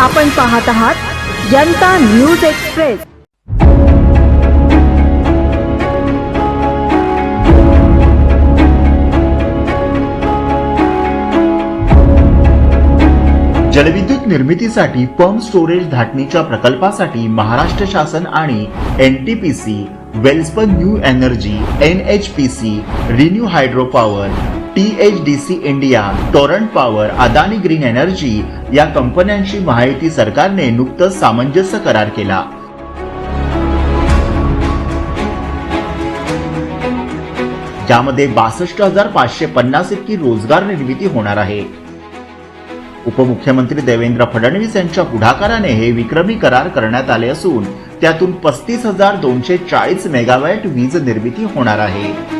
आपण पाहत आहात जनता न्यूज एक्सप्रेस. जलविद्युत निर्मितीसाठी पंप स्टोरेज धाटणीच्या प्रकल्पासाठी महाराष्ट्र शासन आणि N T P C Welspun new energy N H P C ReNew hydro power T H D C India Torrent power Adani green energy या कंपन्यांशी महायुती सरकारने नुकतंच सामंजस्य करार केला. ज्यामध्ये बासष्ट हजार पाचशे पन्नास इतकी रोजगार निर्मिती होणार आहे. उपमुख्यमंत्री देवेंद्र फडणवीस यांच्या पुढाकाराने हे विक्रमी करार करण्यात आले असून त्यातून पस्तीस हजार दोनशे चाळीस मेगावॅट वीज निर्मिती होणार आहे.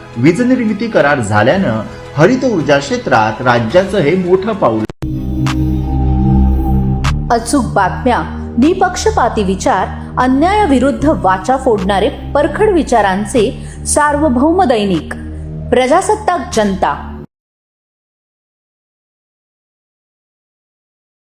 वीज निर्मिती करार झाल्यानं हरित ऊर्जा क्षेत्रात राज्याचं हे मोठं पाऊल. अचूक बातम्या निपक्षपाती विचार अन्यायाविरुद्ध वाचा फोडणारे परखड विचारांचे सार्वभौम दैनिक. प्रजासत्ताक जनता.